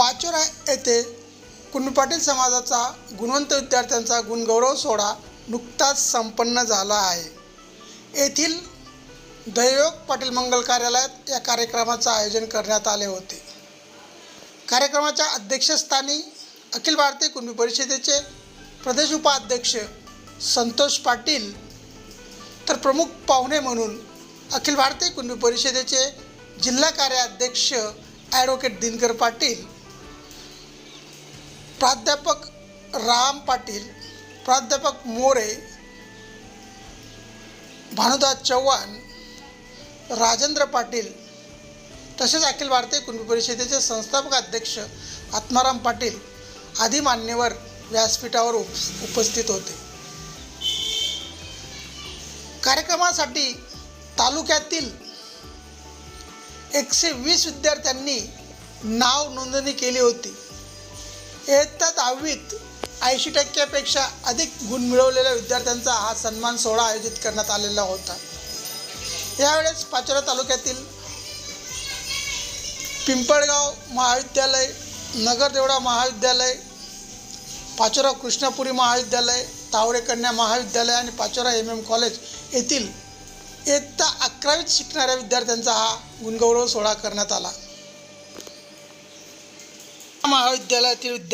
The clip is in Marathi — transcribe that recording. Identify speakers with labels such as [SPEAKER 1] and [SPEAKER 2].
[SPEAKER 1] पाचोरा येथे कुणबी पाटील समाजाचा गुणवंत विद्यार्थ्यांचा गुणगौरव सोहळा नुकताच संपन्न झाला आहे. येथील दैयोग पाटील मंगल कार्यालयात या कार्यक्रमाचं आयोजन करण्यात आले होते. कार्यक्रमाच्या अध्यक्षस्थानी अखिल भारतीय कुणबी परिषदेचे प्रदेश उपाध्यक्ष संतोष पाटील तर प्रमुख पाहुणे म्हणून अखिल भारतीय कुणबी परिषदेचे जिल्हा कार्याध्यक्ष ॲडव्होकेट दिनकर पाटील प्राध्यापक राम पाटील प्राध्यापक मोरे भानुदास चव्हाण राजेंद्र पाटील तसेच अखिल भारतीय कुणबी परिषदेचे संस्थापक अध्यक्ष आत्माराम पाटील आदी मान्यवर व्यासपीठावर उप उपस्थित होते. कार्यक्रमासाठी तालुक्यातील एकशे वीस विद्यार्थ्यांनी नाव नोंदणी केली होती. इयत्ता दहावीत. ऐंशी टक्क्यापेक्षा अधिक गुण मिळवलेल्या विद्यार्थ्यांचा हा सन्मान सोहळा आयोजित करण्यात आलेला होता. यावेळेस पाचोरा तालुक्यातील पिंपळगाव महाविद्यालय नगरदेवडा महाविद्यालय पाचोरा कृष्णापुरी महाविद्यालय तावडे कन्या महाविद्यालय आणि पाचोरा एम एम कॉलेज येथील इयत्ता अकरावीत शिकणाऱ्या विद्यार्थ्यांचा हा गुणगौरव सोहळा करण्यात आला. महाविद्यालयातील